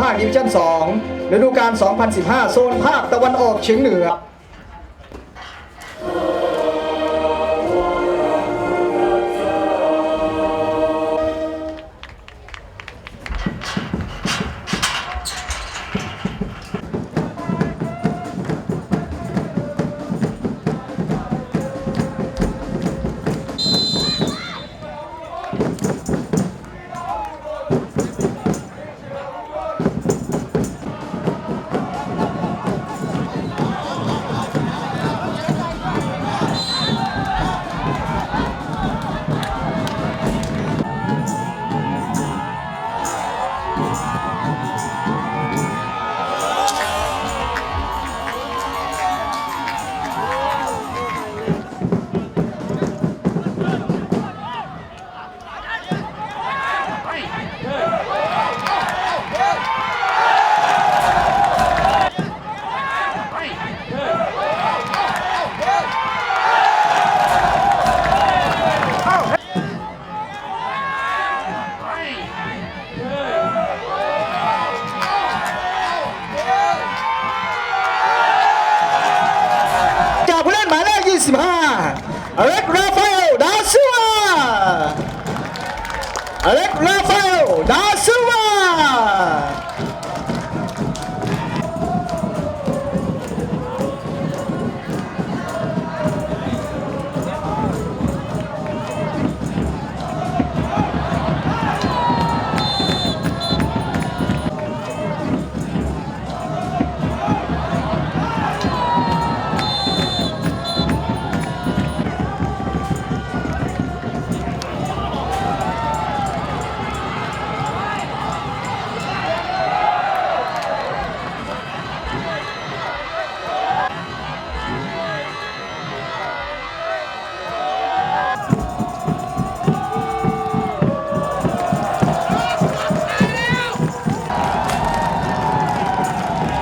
ภาคดิวิชั่น2ฤดูกาล 2015 โซนภาคตะวันออกเฉียงเหนือ ล่นหมายเลข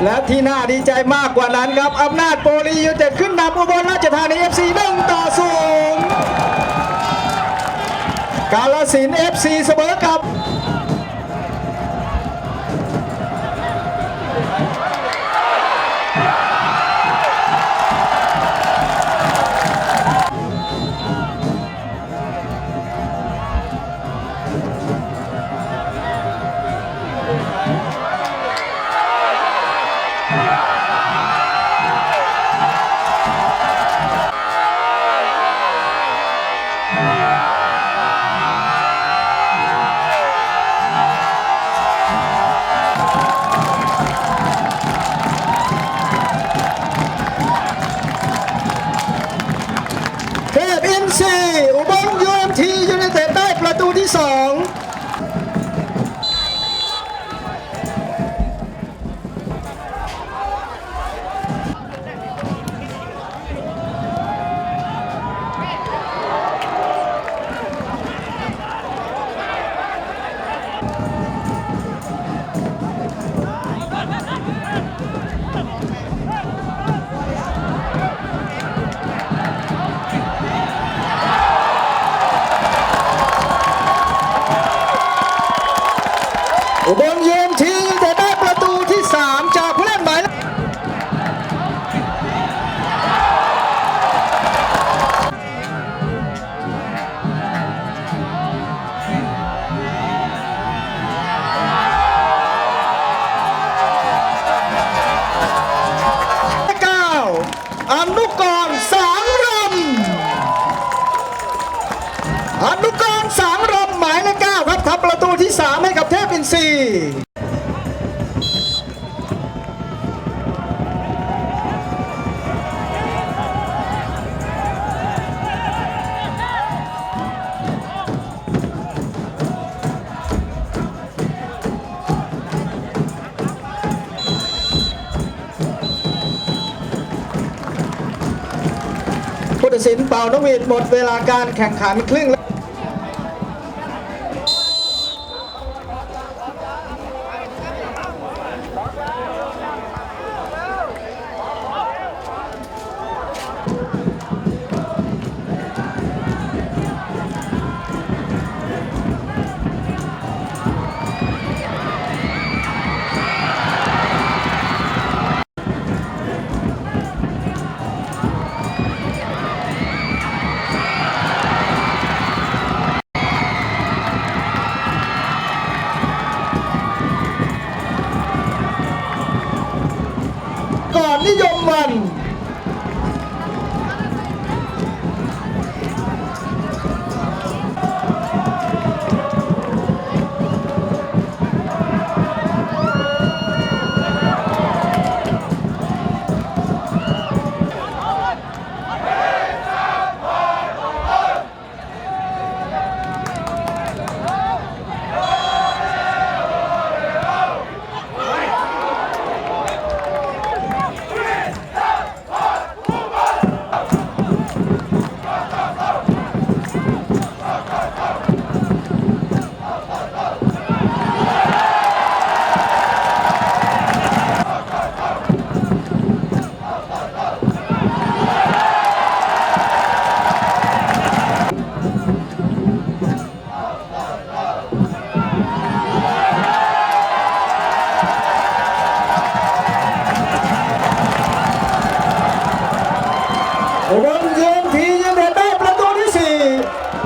และที่น่าดีใจมากกว่านั้นครับอำนาจโปลียูเต็ดขึ้นนำอุบลราชธานี FC หนึ่งต่อศูนย์กาลสิน FC เสมอกับ สอง อุบลยูเอ็มทียูไนเต็ดได้ประตูที่ 3 จากผู้เล่นหมายเลขเก้าอนุกรสางรำอนุกรสางรำหมายเลขเก้าครับทำประตูที่3ให้กับเท นทรีย์ผู้ตัดสินเป่านกหวีดหมดเวลาการแข่งขันครึ่ง อุบลเยืนทียูเต็ดได้ประตูที่สี่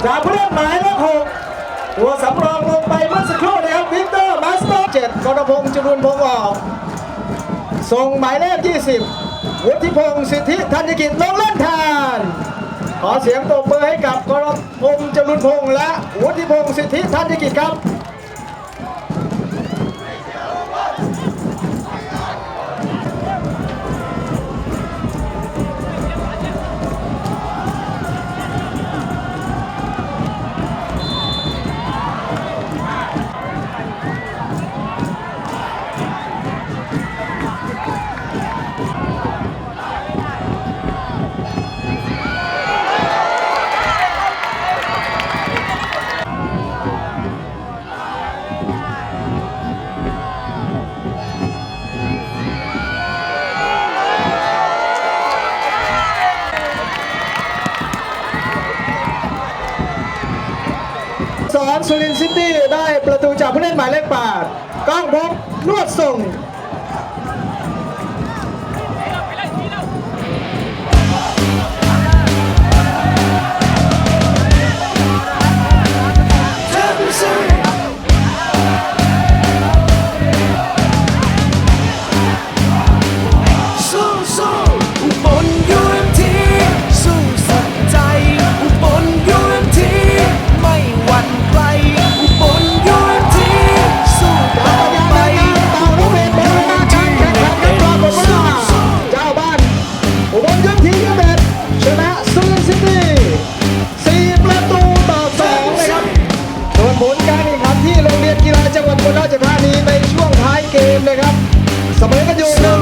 จากผู้เล่นหมายเลขหกตัวสำรองลงไปเมื่อสักครู่นะครับวิกเตอร์มาสเตอร์เจ็ดกรพงศ์จรุนพงศ์ออกส่งหมายเลข20วุฒิพงศ์สิทธิธัญกิจลงเล่นแทนขอเสียงตบมือให้กับกรพงศ์จรุนพงศ์และวุฒิพงศ์สิทธิธัญกิจครับ สอนสุรินทร์ซิตี้ได้ประตูจากผู้เล่นหมายเลข8ก้องพบนวดส่งันที่โรงเรียนกีฬาจังหวัดอุบลราชธานีในช่วงท้ายเกมนะครับ เสมอกันอยู่หนึ่ง